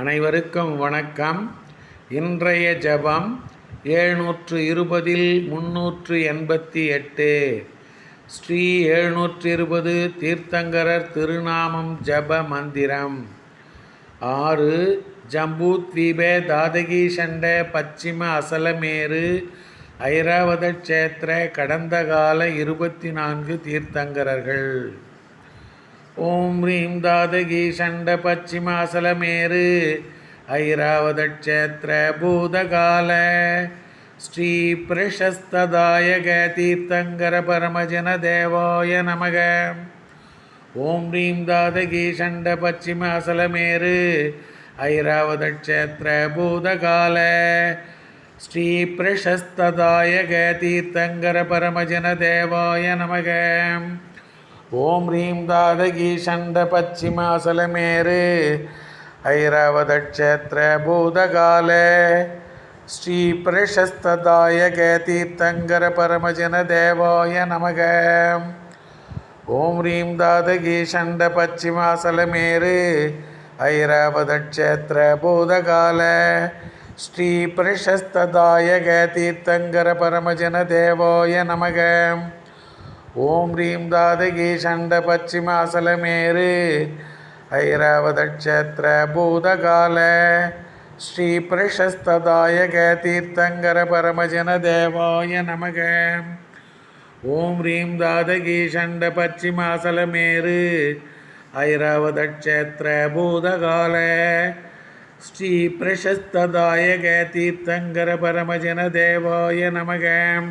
அனைவருக்கும் வணக்கம். இன்றைய ஜெபம் ஏழ்நூற்று இருபதில் முன்னூற்று எண்பத்தி எட்டு ஸ்ரீ எழுநூற்று இருபது தீர்த்தங்கரர் திருநாமம் ஜப மந்திரம். ஆறு ஜம்பூத்வீபே தாதகி சண்ட பச்சிம அசலமேரு ஐராவத க்ஷேத்திர கடந்த கால இருபத்தி நான்கு தீர்த்தங்கரர்கள். ஓம் ரீம் தாதகி சண்ட பச்சிமாசலமேரு ஐராவதக்ஷேத்திர பூதகால. ஸ்ரீ பிரசஸ்ததாயக தீர்த்தங்கர பரமஜன தேவாய நமக. ஓம் ரீம் தாதகி சண்ட பச்சிமாசலமேரு ஐராவதக்ஷேத்திர பூதகால. ஸ்ரீ பிரசஸ்ததாயக தீர்த்தங்கர பரமஜன தேவாய நமக. ஓம் ரீம் தாதகி சண்ட பச்சிமாசலமேரு ஐராவதக்ஷேத்திர பூதகால. ஸ்ரீ பிரசஸ்ததாயக தீர்த்தங்கர பரமஜன தேவாய நமக. ஓம் ரீம் தாதகி சண்ட பச்சிமாசலமேரு ஐராவதக்ஷேத்திர பூதகால. ஸ்ரீ பிரசஸ்ததாயக தீர்த்தங்கர பரமஜன தேவாய நமகம் ஓம் ரீம் தாதகி சண்ட பச்சிமாசலமேரு ஐராவதக்ஷேத்திர பூதகால. ஸ்ரீ பிரசஸ்ததாயக தீர்த்தங்கர பரமஜன தேவாய நமக. ஓம் ரீம் தாதகி சண்ட பச்சிமாசலமேரு ஐராவதக்ஷேத்திர பூதகால. ஸ்ரீ பிரசஸ்ததாயக தீர்த்தங்கர பரமஜன தேவாய நமகம்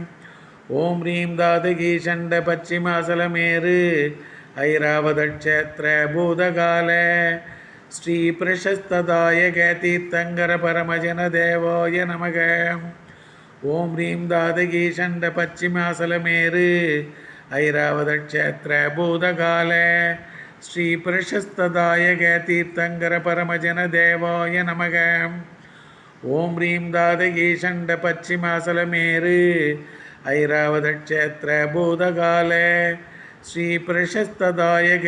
ஓம் ரீம் தாதகி சண்ட பச்சிமாசலமேரு ஐராவதக்ஷேத்திர பூதகால. ஸ்ரீ பிரசஸ்ததாயக தீர்த்தங்கர பரமஜன தேவோய நமக. ஓம் ரீம் தாதகி சண்ட பச்சிமாசலமேரு ஐராவதக்ஷேத்திர பூதகால. ஸ்ரீ பிரசஸ்ததாயக தீர்த்தங்கர பரமஜன தேவோய நமக. ஓம் ரீம் தாதகி சண்ட பச்சிமாசலமேரு ஐராவத க்ஷேத்திர பூதகால ஸ்ரீ பிரசஸ்ததாயக